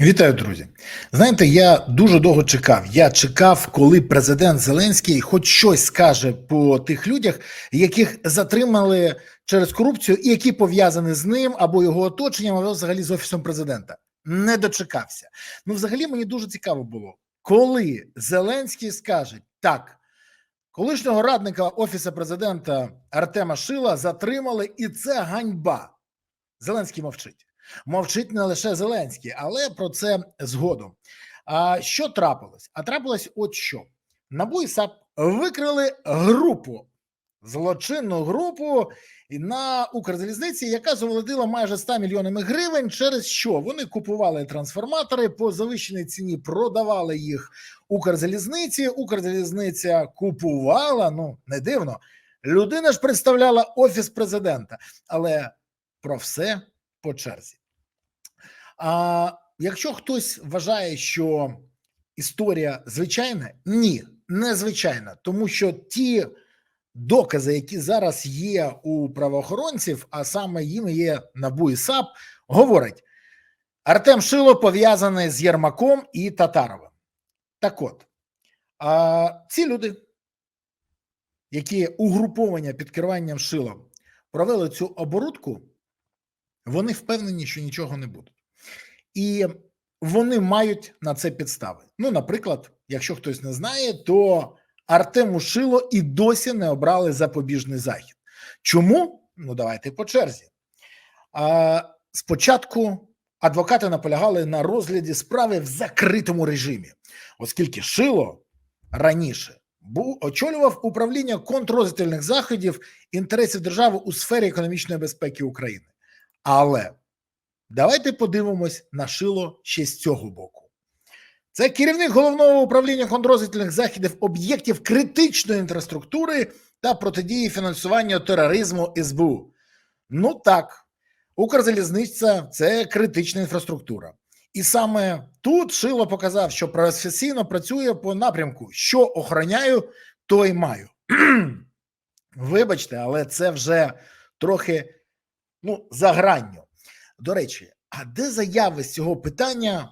Вітаю, друзі. Знаєте, я дуже довго чекав. Я чекав, коли президент Зеленський хоч щось скаже по тих людях, яких затримали через корупцію, і які пов'язані з ним або його оточенням, або взагалі з офісом президента. Не дочекався. Ну, взагалі, мені дуже цікаво було, коли Зеленський скаже так. Колишнього радника офісу президента Артема Шила затримали, і це ганьба. Зеленський мовчить. Мовчить не лише Зеленський, але про це згодом. А що трапилось? А трапилось, от що НАБУ і САП викрили групу, злочинну групу на Укрзалізниці, яка заволоділа майже 100 мільйонами гривень. Через що вони купували трансформатори по завищеній ціні, продавали їх Укрзалізниці. Укрзалізниця купувала. Ну не дивно. Людина ж представляла офіс президента, але про все по черзі. А якщо хтось вважає, що історія звичайна, ні, не звичайна, тому що ті докази, які зараз є у правоохоронців, а саме їм є НАБУ і САП, говорять, Артем Шило пов'язаний з Єрмаком і Татаровим. Так от, а, ці люди, які угруповання під керуванням Шилом провели цю оборудку, вони впевнені, що нічого не буде. І вони мають на це підстави. Ну, наприклад, якщо хтось не знає, то Артему Шило і досі не обрали запобіжний захід. Чому? Ну, давайте по черзі. А, Спочатку адвокати наполягали на розгляді справи в закритому режимі, оскільки Шило раніше був очолював управління контррозвідувальних заходів інтересів держави у сфері економічної безпеки України. Але давайте подивимось на шило ще з цього боку. Це керівник головного управління контррозвідувальних заходів об'єктів критичної інфраструктури та протидії фінансуванню тероризму СБУ. Ну так, Укрзалізниця це критична інфраструктура. І саме тут Шило показав, що професійно працює по напрямку, що охороняю, то й маю. Вибачте, але це вже трохи ну, за гранню. До речі, а де заяви з цього питання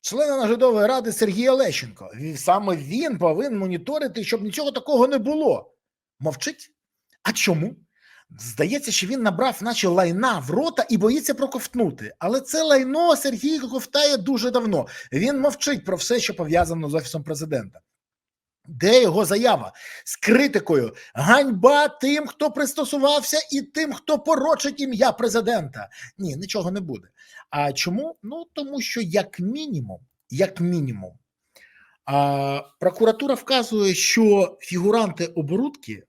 члена наглядової ради Сергія Лещенко? Саме він повинен моніторити, щоб нічого такого не було. Мовчить? А чому? Здається, що він набрав, наче лайна в рота і боїться проковтнути. Але це лайно Сергій ковтає дуже давно. Він мовчить про все, що пов'язано з офісом президента. Де його заява з критикою ганьба тим, хто пристосувався, і тим, хто порочить ім'я президента? Ні, нічого не буде. А чому? Ну тому що, як мінімум, як мінімум, а, прокуратура вказує, що фігуранти оборудки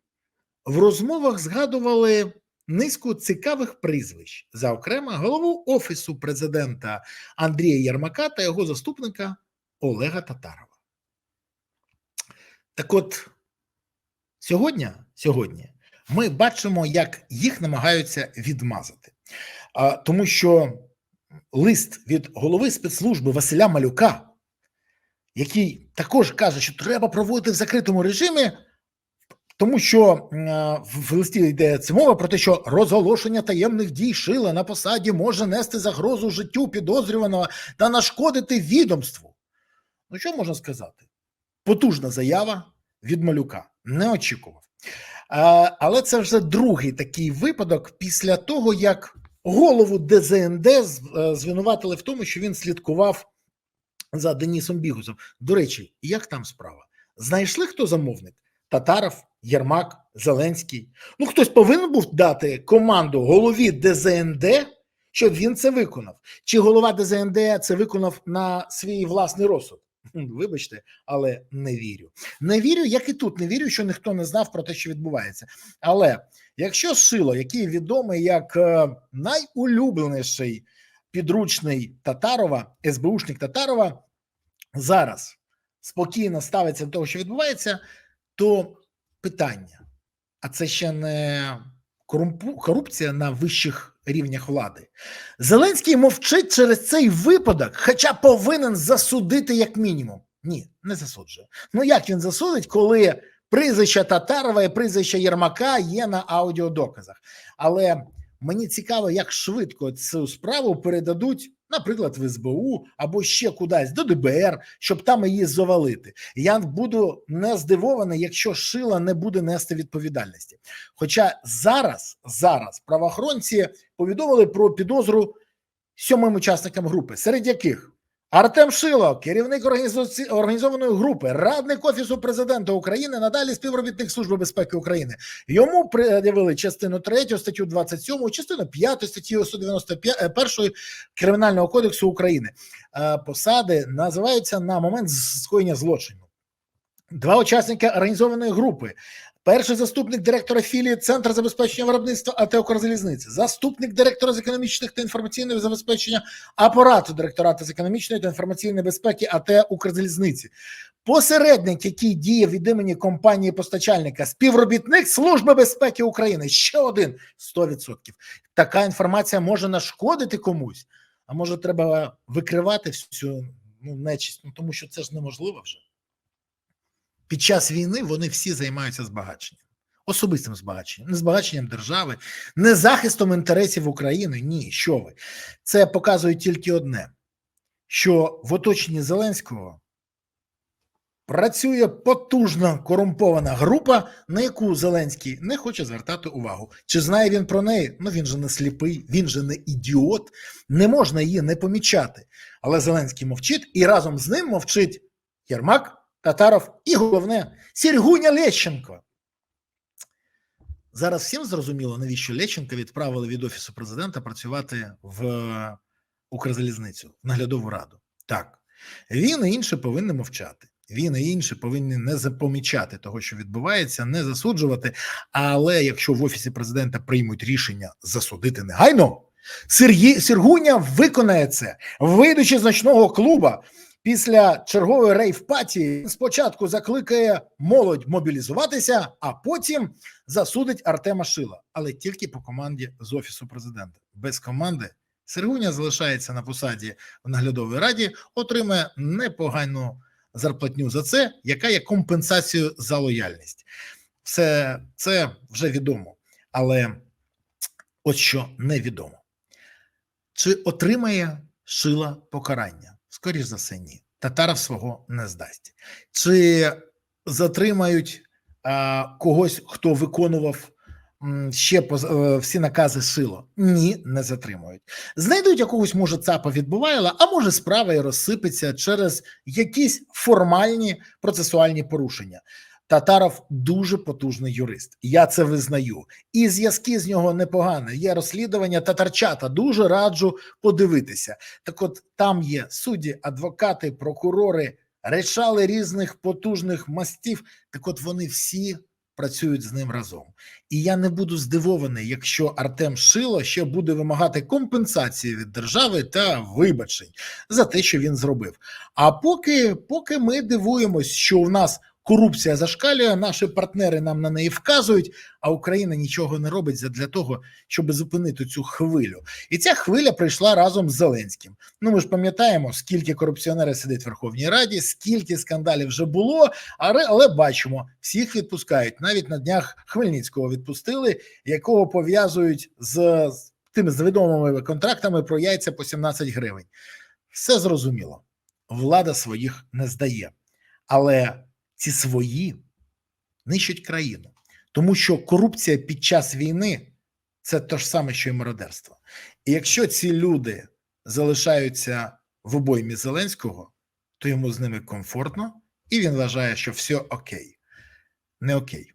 в розмовах згадували низку цікавих прізвищ, зокрема, голову офісу президента Андрія Єрмака та його заступника Олега Татарова. Так от сьогодні, сьогодні ми бачимо, як їх намагаються відмазати, а, тому що лист від голови спецслужби Василя Малюка, який також каже, що треба проводити в закритому режимі, тому що в листі йде це мова про те, що розголошення таємних дій шила на посаді може нести загрозу життю підозрюваного та нашкодити відомству. Ну що можна сказати? Потужна заява від малюка. Не очікував. Але це вже другий такий випадок після того, як голову ДЗНД е, звинуватили в тому, що він слідкував за Денісом Бігусом. До речі, як там справа? Знайшли хто замовник? Татаров, Єрмак, Зеленський. Ну, хтось повинен був дати команду голові ДЗНД, щоб він це виконав. Чи голова ДЗНД це виконав на свій власний розсуд? Вибачте, але не вірю. Не вірю, як і тут. Не вірю, що ніхто не знав про те, що відбувається. Але якщо Шило, який відомий як е, найулюбленіший підручний Татарова, СБУшник Татарова, зараз спокійно ставиться до того, що відбувається, то питання: а це ще не корупція на вищих рівнях влади. Зеленський мовчить через цей випадок, хоча повинен засудити як мінімум. Ні, не засуджує. Ну як він засудить, коли прізвище Татарова і прізвище Єрмака є на аудіодоказах? Але мені цікаво, як швидко цю справу передадуть наприклад, в СБУ або ще кудись до ДБР, щоб там її завалити. Я буду не здивований, якщо Шила не буде нести відповідальності. Хоча зараз, зараз правоохоронці повідомили про підозру сьомим учасникам групи, серед яких Артем Шило, керівник організованої групи, радник офісу президента України, надалі співробітник Служби безпеки України. Йому пред'явили частину 3 статтю 27, частину 5 статті 191 Кримінального кодексу України. Е, Посади називаються на момент скоєння злочину. Два учасники організованої групи. Перший заступник директора філії Центр забезпечення виробництва АТ «Укрзалізниці», заступник директора з економічних та інформаційного забезпечення апарату директорату з економічної та інформаційної безпеки АТ «Укрзалізниці», посередник, який діє від імені компанії постачальника, співробітник Служби безпеки України. Ще один 100%. Така інформація може нашкодити комусь, а може треба викривати всю ну, нечисть, ну тому що це ж неможливо вже. Під час війни вони всі займаються збагаченням, особистим збагаченням, не збагаченням держави, не захистом інтересів України. Ні, що ви. Це показує тільки одне: що в оточенні Зеленського працює потужна корумпована група, на яку Зеленський не хоче звертати увагу. Чи знає він про неї? Ну він же не сліпий, він же не ідіот, не можна її не помічати. Але Зеленський мовчить, і разом з ним мовчить Єрмак. Татаров і головне Сергуня Лещенко. Зараз всім зрозуміло, навіщо Лещенка відправили від офісу президента працювати в Укрзалізницю, в наглядову раду. Так, він і інші повинні мовчати. Він і інші повинні не запомічати того, що відбувається, не засуджувати. Але якщо в офісі президента приймуть рішення засудити негайно, Сергій Сергуня виконає це, вийдучи з ночного клуба. Після чергової рейв-паті спочатку закликає молодь мобілізуватися, а потім засудить Артема Шила, але тільки по команді з офісу президента. Без команди Сергуня залишається на посаді в наглядовій раді, отримає непогану зарплатню за це, яка є компенсацією за лояльність. Все це вже відомо, але от що невідомо, чи отримає Шила покарання? Скоріш за все, ні. Татаров свого не здасть. Чи затримають а, когось, хто виконував ще поз, е, всі накази Шило? Ні, не затримують. Знайдуть якогось, може, ЦАПа відбувайла, а може, справа і розсипеться через якісь формальні процесуальні порушення. Татаров дуже потужний юрист. Я це визнаю. І зв'язки з нього непогані. Є розслідування татарчата. Дуже раджу подивитися. Так, от там є судді, адвокати, прокурори, речали різних потужних мастів. Так, от вони всі працюють з ним разом. І я не буду здивований, якщо Артем Шило ще буде вимагати компенсації від держави та вибачень за те, що він зробив. А поки, поки ми дивуємось, що у нас корупція зашкалює, наші партнери нам на неї вказують, а Україна нічого не робить для того, щоб зупинити цю хвилю. І ця хвиля прийшла разом з Зеленським. Ну ми ж пам'ятаємо, скільки корупціонерів сидить в Верховній Раді, скільки скандалів вже було, але, але бачимо, всіх відпускають. Навіть на днях Хмельницького відпустили, якого пов'язують з, тими з відомими контрактами про яйця по 17 гривень. Все зрозуміло. Влада своїх не здає, але ці свої нищать країну, тому що корупція під час війни це те ж саме, що і мародерство. І якщо ці люди залишаються в обоймі Зеленського, то йому з ними комфортно, і він вважає, що все окей, не окей.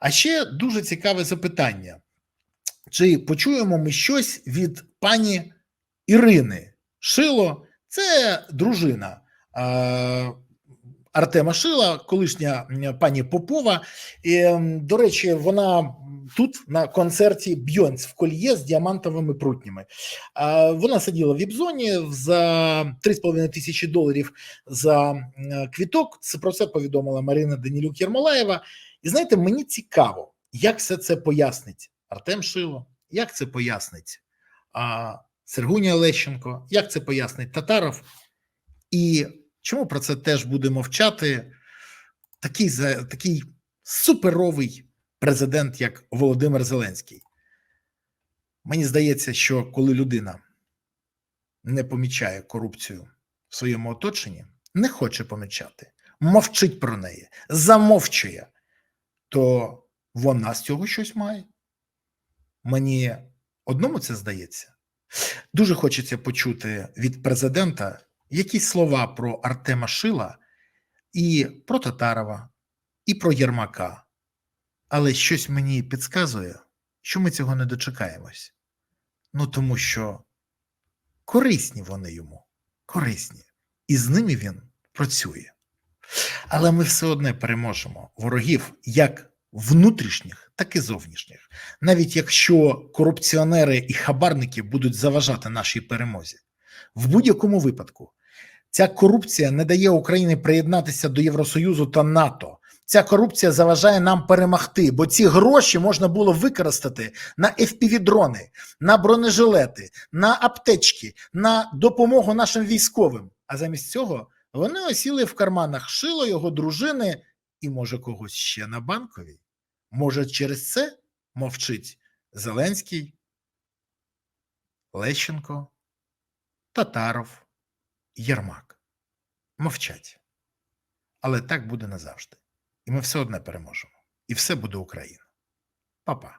А ще дуже цікаве запитання: чи почуємо ми щось від пані Ірини Шило? Це дружина. Артема Шила, колишня пані Попова. До речі, вона тут на концерті Бьонс в кольє з діамантовими прутнями. Вона сиділа в віп-зоні за 3,5 тисячі доларів за квіток. Це про це повідомила Марина Данілюк Єрмолаєва. І знаєте, мені цікаво, як все це пояснить Артем Шило, як це пояснить а, Сергунія Лещенко, як це пояснить Татаров. І Чому про це теж буде мовчати такий такий суперовий президент, як Володимир Зеленський? Мені здається, що коли людина не помічає корупцію в своєму оточенні, не хоче помічати, мовчить про неї, замовчує, то вона з цього щось має. Мені одному це здається. Дуже хочеться почути від президента якісь слова про Артема Шила і про Татарова, і про Єрмака. Але щось мені підказує, що ми цього не дочекаємось. Ну тому що корисні вони йому, корисні, і з ними він працює. Але ми все одне переможемо ворогів як внутрішніх, так і зовнішніх, навіть якщо корупціонери і хабарники будуть заважати нашій перемозі. В будь-якому випадку ця корупція не дає Україні приєднатися до Євросоюзу та НАТО. Ця корупція заважає нам перемогти, бо ці гроші можна було використати на FPV-дрони, на бронежилети, на аптечки, на допомогу нашим військовим. А замість цього вони осіли в карманах шило його дружини і, може, когось ще на банковій. Може, через це мовчить Зеленський, Лещенко, Татаров, Єрмак. Мовчать. Але так буде назавжди. І ми все одне переможемо. І все буде Україна. Па-па.